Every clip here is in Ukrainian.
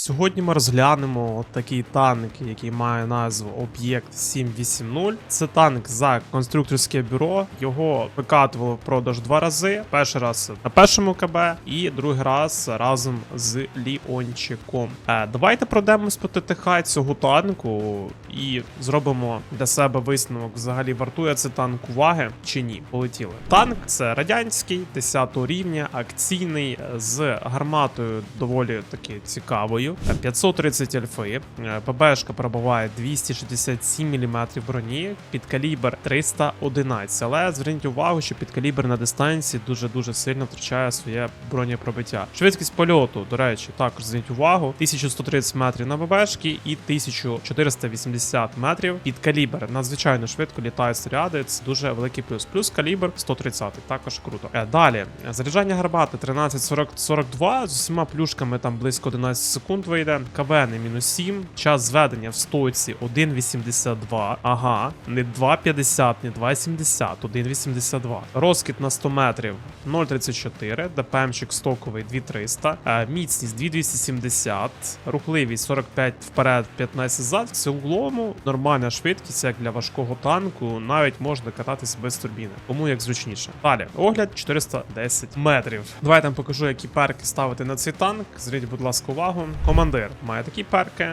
Сьогодні ми розглянемо такий танк, який має назву Об'єкт 780. Це танк за конструкторське бюро. Його викатували в продаж два рази. Перший раз на першому КБ, і другий раз разом з Ліончиком. Е, давайте пройдемось по ТТХ цього танку і зробимо для себе висновок. Взагалі вартує це танк уваги чи ні. Полетіли. Танк це радянський 10 рівня, акційний з гарматою доволі таки цікавою. Е, 530 альфи. Е, ПБшка пробиває 267 мм броні, під калібр 311. Але зверніть увагу, що під калібр на дистанції дуже дуже сильно втрачає своє бронепробиття. Швидкість польоту, до речі, також зверніть увагу: 1130 метрів на ББшки і 1480 метрів під калібр. Надзвичайно швидко літають снаряди. Це дуже великий плюс. Плюс калібр 130, також круто. Е, Далі заряджання гарбати 13.42 з усіма плюшками там близько 11 секунд вийде. КВ не мінус 7. Час зведення в стойці 1.82. Ага, не 2.50, не 2.70, 1.82. Розкид на 100 метрів 0.34. ДПМчик стоковий 2.300. Е, Міцність 2.270. Рухливість 45 вперед, 15 зад. В цілому нормальна швидкість, як для важкого танку. Навіть можна кататись без турбіни. Кому як зручніше. Далі, огляд 410 метрів. Давайте я вам покажу, які перки ставити на цей танк. Зверніть, будь ласка, увагу. Командир має такі перки,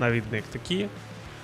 навідник такі.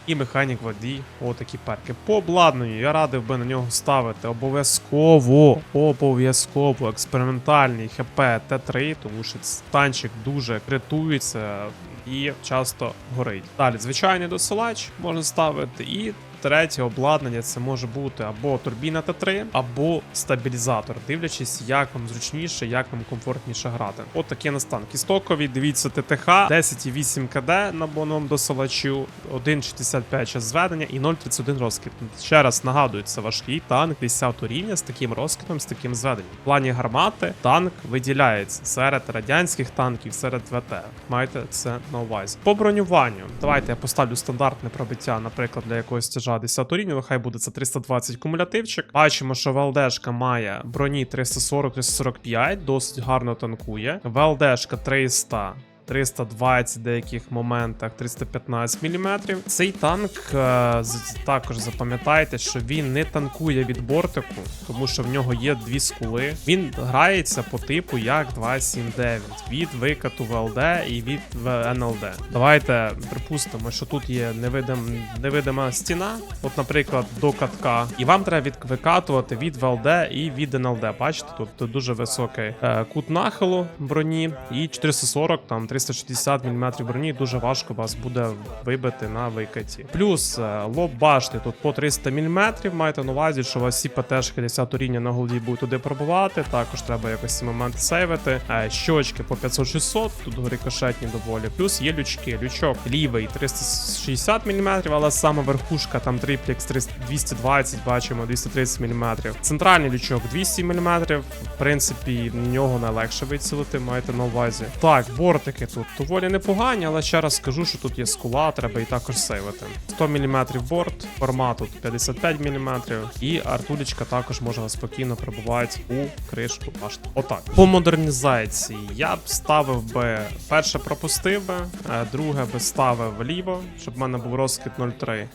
І механік водій, отакі перки. По обладнанню я радив би на нього ставити обов'язково, обов'язково експериментальний ХП Т3, тому що танчик дуже критується і часто горить. Далі, звичайний досилач можна ставити, і третє обладнання це може бути або турбіна Т3, або стабілізатор, дивлячись, як вам зручніше, як вам комфортніше грати. От такі настанки. Стокові, дивіться, ТТХ 10,8 КД на боном досилачу, 1,65 час зведення і 0,31 розкид. Ще раз нагадую, це важкий танк 10 рівня з таким розкидом, з таким зведенням. В плані гармати танк виділяється серед радянських танків, серед ВТ. Майте це на увазі. По бронюванню, давайте я поставлю стандартне пробиття, наприклад, для якогось тяжа 10 рівня, нехай буде це 320 кумулятивчик. Бачимо, що ВЛДшка має броні 340-345, досить гарно танкує. ВЛДшка 300. 320 в деяких моментах, 315 мм. Цей танк е, також запам'ятайте, що він не танкує від бортику, тому що в нього є дві скули. Він грається по типу як 279 від викату ВЛД і від НЛД. Давайте припустимо, що тут є невидим, невидима стіна, от, наприклад, до катка, і вам треба від, викатувати від ВЛД і від НЛД. Бачите, тут дуже високий е, кут нахилу броні, і 440, там 360 мм броні. Дуже важко вас буде вибити на викаті. Плюс е, лоб башти тут по 300 мм. Майте на увазі, що у вас всі ПТшки 10 рівня на голові будуть туди пробувати. Також треба якось ці моменти сейвити. Е, щочки по 500-600, тут рикошетні доволі. Плюс є лючки. Лючок лівий 360 мм, але саме верхушка там триплекс 220, бачимо 230 мм. Центральний лючок 200 мм. В принципі, в нього найлегше вицілити, маєте на увазі. Так, бортики тут доволі непогані, але ще раз скажу, що тут є скула, треба і також сейвити. 100 мм борт, формат тут 55 мм, і артулечка також може спокійно пробувати у кришку башти. Отак. По модернізації я б ставив би перше пропустив би, е, друге би ставив вліво, щоб в мене був розкид 0,3.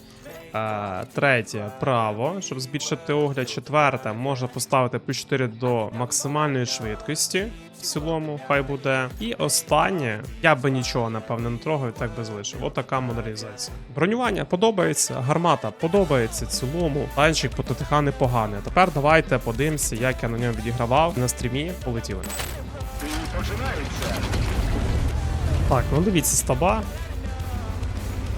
Е, третє право, щоб збільшити огляд. Четверте, можна поставити плюс 4 до максимальної швидкості. В цілому, хай буде. І останнє, я би нічого напевно не трогав, так би залишив. Отака модернізація. Бронювання подобається, гармата подобається. Цілому, танчик по ТТХ непоганий. Тепер давайте подивимося, як я на ньому відігравав на стрімі. Полетіли. Так, ну дивіться, стаба.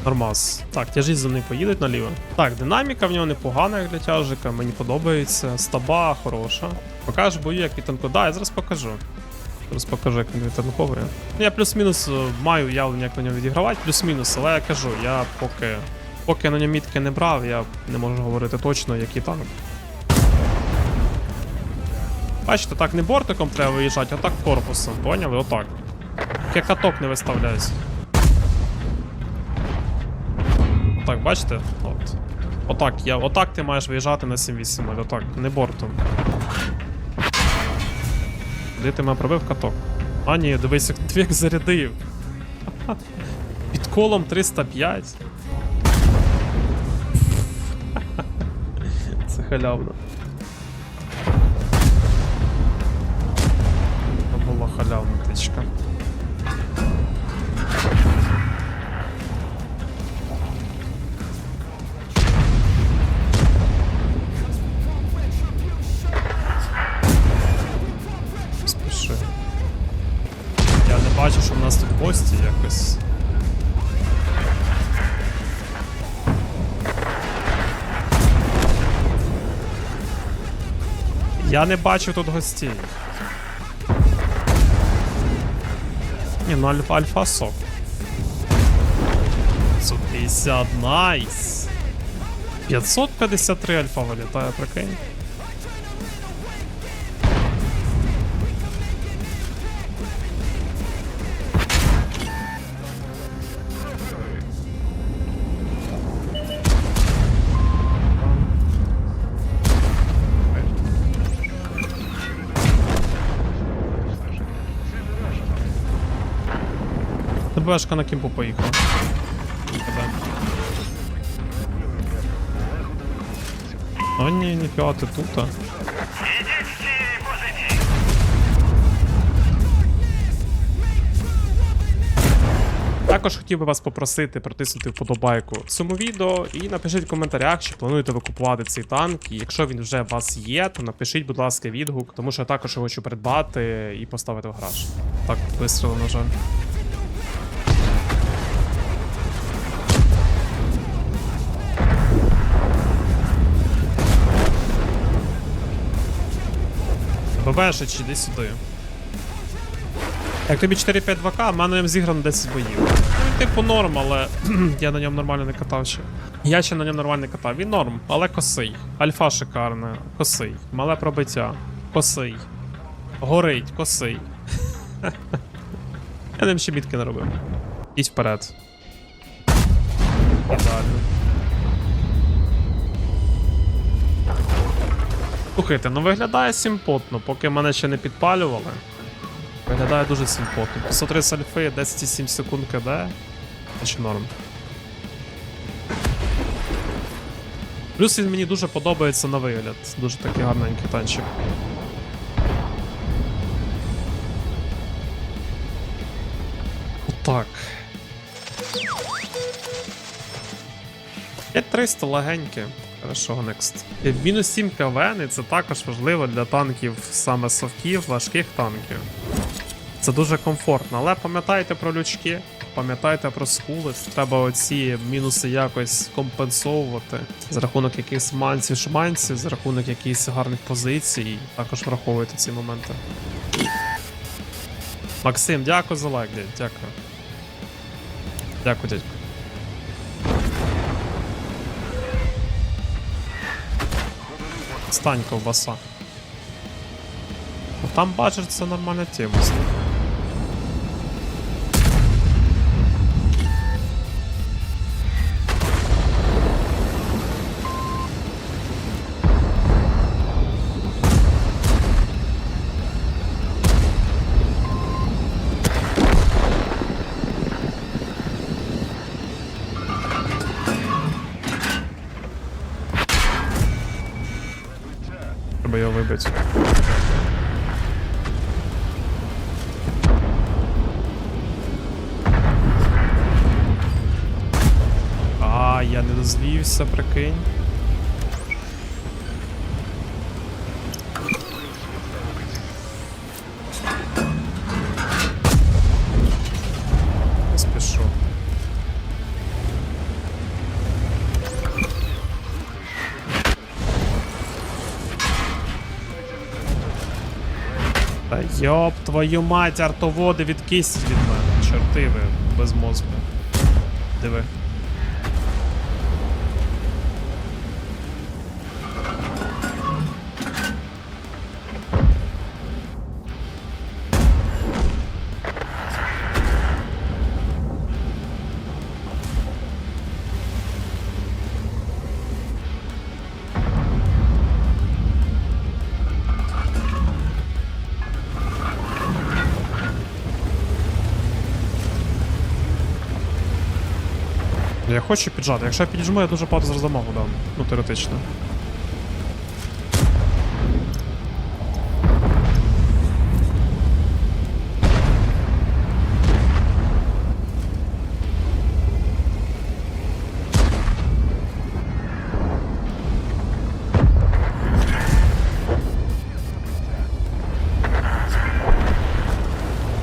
Нормас. Так, тяжі за ним поїдуть наліво. Так, динаміка в нього непогана, як для тяжика, мені подобається. Стаба хороша. Покажеш бою, як. Да, я зараз покажу. Зараз покажу, як він відтанковує. Ну, Я плюс-мінус е, маю уявлення, як на нього відігравати, плюс-мінус, але я кажу, я поки. Поки я на ньому мітки не брав, я не можу говорити точно, який танк. Бачите, так не бортиком треба виїжджати, а так корпусом. Поняли? Отак. Як каток не виставляється. Отак, бачите? От. Отак, я, отак ти маєш виїжджати на 7-8, отак, не бортом. Де ти мене пробив каток? А ні, дивись, як зарядив. Під колом 305. Це халявно. Це була халявна тичка. Гості якось. Я не бачу тут гостей. Ні, ну альфа, альфа сок. 550, найс. 553 альфа вилітає, прикинь. ТБшка на кімпу поїхала. Тебе. О, ні, ніфіга ти тут. а. Також хотів би вас попросити протиснути вподобайку цьому відео і напишіть в коментарях, чи плануєте ви купувати цей танк. І якщо він вже у вас є, то напишіть, будь ласка, відгук, тому що я також його хочу придбати і поставити в гараж. Так, вистріли, на жаль. ББшич, іди сюди. Як тобі 4-5-2К, а в мене на зіграно 10 боїв. Ну, типу норм, але я на ньому нормально не катав ще. Я ще на ньому нормально не катав. Він норм, але косий. Альфа шикарна, косий. Мале пробиття. Косий. Горить, косий. я ним ще бітки не робив. Ідь вперед. Ідеально. Слухайте, ну виглядає симпотно, поки мене ще не підпалювали. Виглядає дуже симпотно. 530 альфи, 10,7 секунд КД. Наче норм. Плюс він мені дуже подобається на вигляд. Дуже такий гарненький танчик. Отак. 5300 легеньке. Хорошо, next. Е, Мінус 7 КВН, і це також важливо для танків саме совків, важких танків. Це дуже комфортно, але пам'ятайте про лючки, пам'ятайте про скули. Треба оці мінуси якось компенсовувати за рахунок якихось манців шманців, за рахунок якихось гарних позицій. Також враховуйте ці моменти. Максим, дякую за лайк, дядь, дякую. Дякую, дядько. Стань ковбаса. Ну, Там бачиш, це нормальна тема. Треба його вибити. А, я не дозвівся, прикинь. Йоп, твою мать, артоводи відкисть від мене. Чорти ви безмозглі. Диви. Хочу піджати. Якщо я піджму, я дуже багато зараз дамагу дам. Ну, теоретично.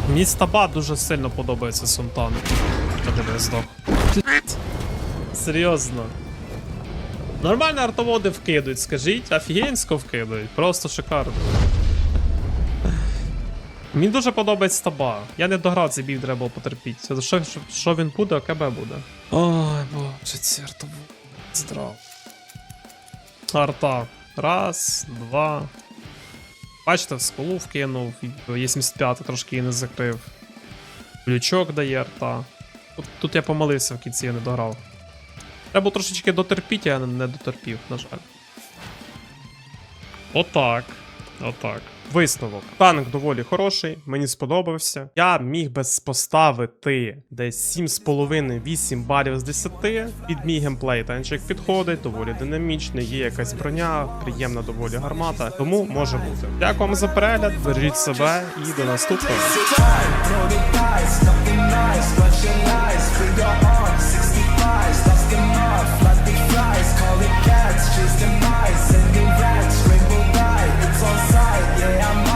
Мені стаба дуже сильно подобається Сунтан. Та здох. Серйозно. Нормально артоводи вкидують, скажіть, офігенсько вкидують. Просто шикарно. Мені дуже подобається стаба. Я не дограв цей бій, треба було потерпіти. Що, що, що він буде, АКБ буде. Ой, боже, ці артоводи. Здрав. Арта. Раз, два. Бачите, в скулу вкинув, і 85 трошки її не закрив. Лючок дає арта. Тут, тут я помилився в кінці, я не дограв. Треба трошечки дотерпіти, я не дотерпів, на жаль. Отак. Отак. Висновок. Танк доволі хороший, мені сподобався. Я міг би поставити десь 7,5-8 балів з 10. Під мій геймплей танчик підходить, доволі динамічний, є якась броня, приємна доволі гармата, тому може бути. Дякую вам за перегляд, бережіть себе і до наступного. the cats chasing mice, sending rats, rainbow bright. It's on sight. yeah. I'm